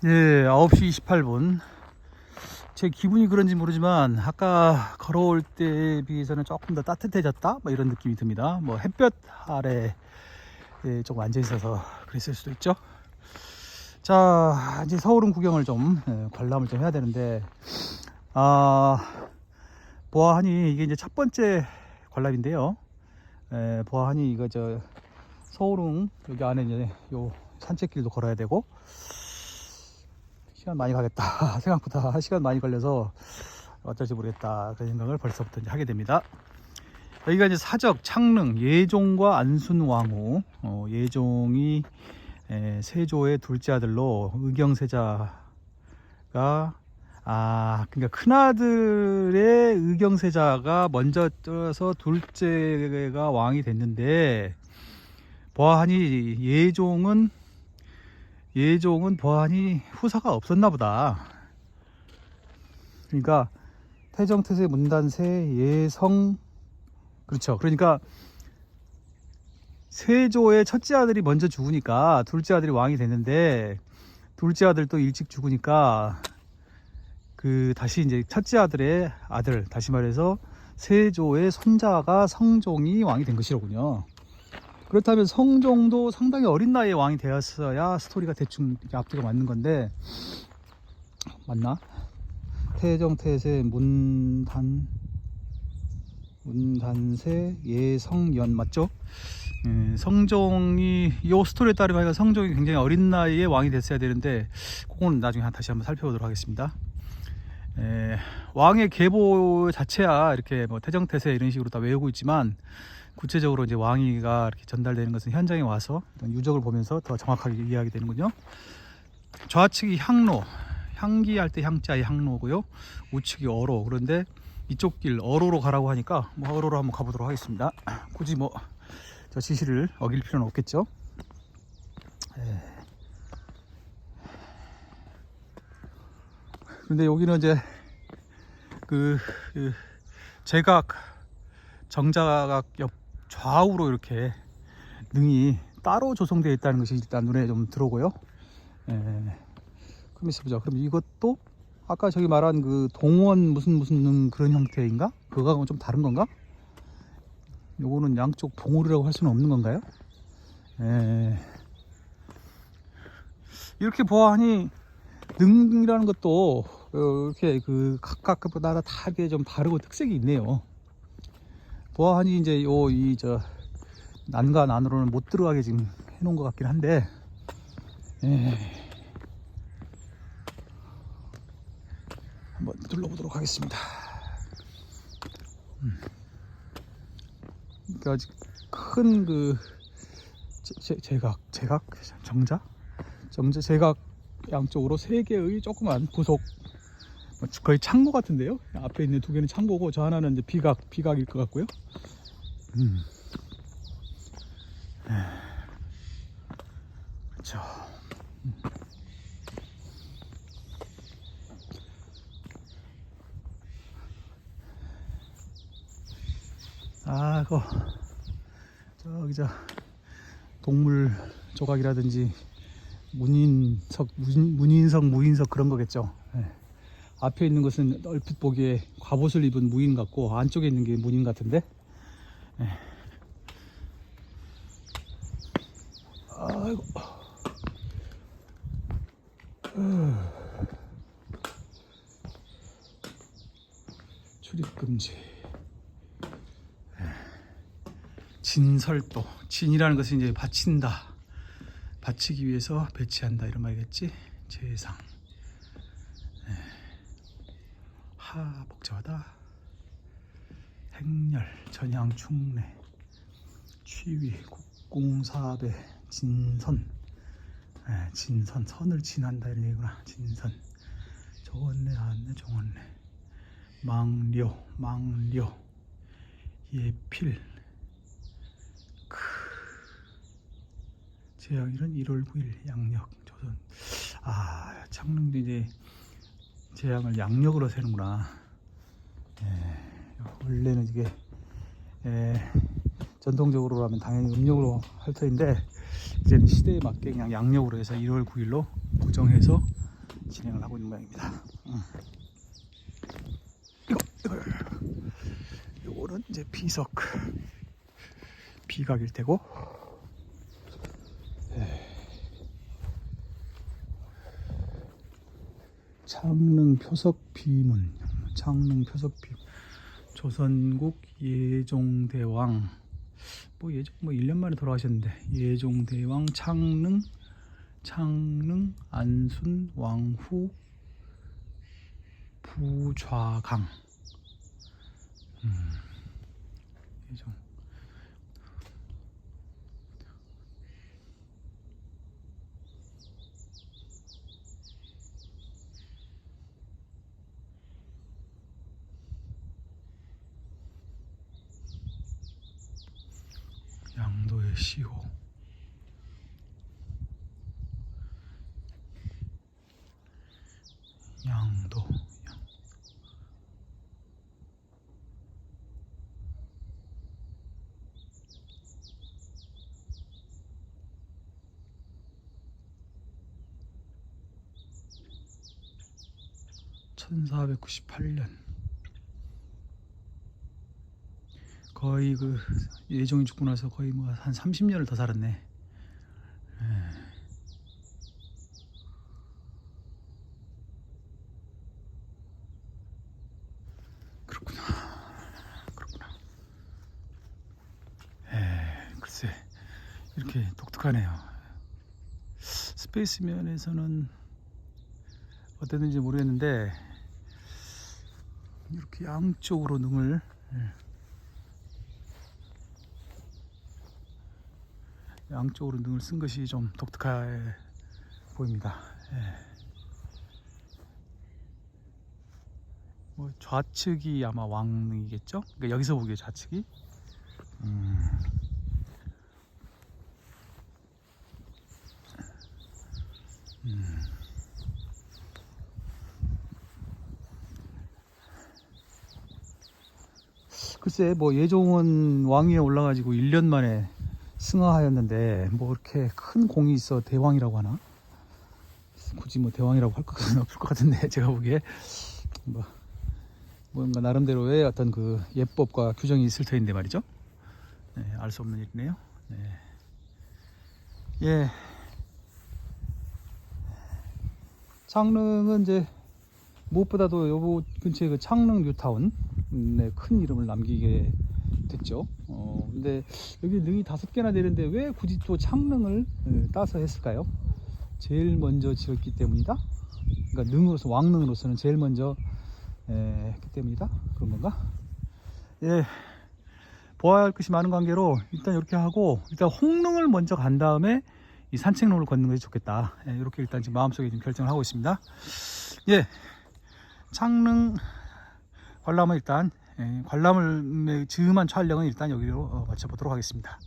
네, 9시 28분. 제 기분이 그런지 모르지만 아까 걸어올 때에 비해서는 조금 더 따뜻해졌다? 뭐 이런 느낌이 듭니다. 뭐 햇볕 아래 에 조금 앉아 있어서 그랬을 수도 있죠. 자, 이제 서울은 구경을 좀 에, 관람을 좀 해야 되는데 아, 보아하니 이게 이제 첫 번째 관람인데요. 에, 보아하니 이거 저 서울은 여기 안에 이제 요 산책길도 걸어야 되고 시간 많이 가겠다. 생각보다 시간 많이 걸려서 어쩔지 모르겠다. 그런 생각을 벌써부터 이제 하게 됩니다. 여기가 이제 사적 창릉 예종과 안순왕후. 어, 예종이 에, 세조의 둘째 아들로 의경세자가 아 그러니까 큰아들의 의경세자가 먼저 떠서 둘째가 왕이 됐는데 보아하니 예종은 예종은 보아하니 후사가 없었나 보다. 그러니까 태정 태세 문단세 예성 그렇죠. 그러니까 세조의 첫째 아들이 먼저 죽으니까 둘째 아들이 왕이 됐는데 둘째 아들도 일찍 죽으니까 그 다시 이제 첫째 아들의 아들 다시 말해서 세조의 손자가 성종이 왕이 된 것이로군요. 그렇다면 성종도 상당히 어린 나이에 왕이 되었어야 스토리가 대충 앞뒤가 맞는 건데 맞나? 태정 태세 문단 문단세 예성연 맞죠? 예, 성종이 이 스토리에 따르면 성종이 굉장히 어린 나이에 왕이 됐어야 되는데 그거는 나중에 한- 다시 한번 살펴보도록 하겠습니다. 예, 왕의 계보 자체야 이렇게 뭐 태정태세 이런 식으로 다 외우고 있지만 구체적으로 이제 왕위가 이렇게 전달되는 것은 현장에 와서 유적을 보면서 더 정확하게 이해하게 되는군요. 좌측이 향로, 향기할 때 향자의 향로고요. 우측이 어로. 그런데 이쪽 길 어로로 가라고 하니까 뭐 어로로 한번 가보도록 하겠습니다. 굳이 뭐 저 지시를 어길 필요는 없겠죠. 예. 근데 여기는 이제 그, 그 제각 정자각 옆 좌우로 이렇게 능이 따로 조성되어 있다는 것이 일단 눈에 좀 들어오고요. 예. 그럼 있어 보자. 그럼 이것도 아까 저기 말한 그 동원 무슨 무슨 능 그런 형태인가? 그거하고는 좀 다른 건가? 요거는 양쪽 봉우리라고 할 수는 없는 건가요? 예. 이렇게 보아하니 능이라는 것도 어, 이렇게 그 각각마다 다 이렇게 좀 다르고 특색이 있네요. 보아하니 이제 요 이 저 난간 안으로는 못 들어가게 지금 해놓은 것 같긴 한데 예. 한번 둘러보도록 하겠습니다. 음. 그러니까 아직 큰그 제각 제각 정자 정자 제각 양쪽으로 세 개의 조그만 뭐 거의 창고 같은데요. 앞에 있는 두 개는 창고고 저 하나는 이제 비각 비각일 것 같고요. 음. 에. 그렇죠. 음. 아, 그거 저기 저 동물 조각이라든지 문인석 문, 문인석 무인석 그런 거겠죠. 예. 앞에 있는 것은 얼핏 보기에 갑옷을 입은 무인 같고 안쪽에 있는 게 문인 같은데. 예. 아이고. 어. 출입 금지. 진설도 진이라는 것은 이제 바친다 바치기 위해서 배치한다 이런 말이겠지 재상 네. 하 복잡하다. 행렬 전향 충례 취위 국공사배 진선. 네, 진선. 선을 진한다 이런 얘기구나. 진선. 조원래 안내 종원래. 망료 망료 예필. 제왕일은 1월 9일 양력 조선. 아 창릉도 이제 제왕을 양력으로 세는구나 예, 원래는 이게 예, 전통적으로 하면 당연히 음력으로 할 터인데 이제는 시대에 맞게 그냥 양력으로 해서 1월 9일로 고정해서 진행을 하고 있는 모양입니다. 음. 요거는 이제 비석 비각일 테고 창릉 표석 비문 창릉 표석 비 조선국 예종대왕. 뭐 예종 뭐 1년 만에 돌아가셨는데 예종대왕 창릉 창릉 안순 왕후 부좌강. 음, 예종 시호 양도 양. (1498년) 거의 그 예종이 죽고 나서 거의 뭐 한 30년을 더 살았네. 예. 그렇구나. 그렇구나. 에 글쎄 이렇게 독특하네요. 스페이스 면에서는 어땠는지 모르겠는데 이렇게 양쪽으로 능을 양쪽으로 능을 쓴 것이 좀 독특해 보입니다. 예. 뭐 좌측이 아마 왕이겠죠? 그러니까 여기서 보기에 좌측이. 음. 음. 글쎄 뭐 예종은 왕위에 올라가지고 1년 만에 승하하였는데 뭐 이렇게 큰 공이 있어 대왕이라고 하나? 굳이 뭐 대왕이라고 할 것은 없을 것 같은데 제가 보기에 뭐 뭔가 나름대로의 어떤 그 예법과 규정이 있을 터인데 말이죠. 네, 알 수 없는 일이네요. 네. 예. 창릉은 이제 무엇보다도 요 근처에 그 창릉 뉴타운 네, 큰 이름을 남기게 됐죠. 어, 근데 여기 능이 다섯 개나 되는데 왜 굳이 또 창릉을 예, 따서 했을까요? 제일 먼저 지었기 때문이다. 그러니까 능으로서 왕릉으로서는 제일 먼저 예, 했기 때문이다. 그런 건가? 예. 보아야 할 것이 많은 관계로 일단 이렇게 하고 일단 홍릉을 먼저 간 다음에 이 산책로를 걷는 것이 좋겠다. 예, 이렇게 일단 지금 마음속에 지금 결정을 하고 있습니다. 예. 창릉 관람은 일단 예, 관람을 즈음한 촬영은 일단 여기로 어, 마쳐보도록 하겠습니다.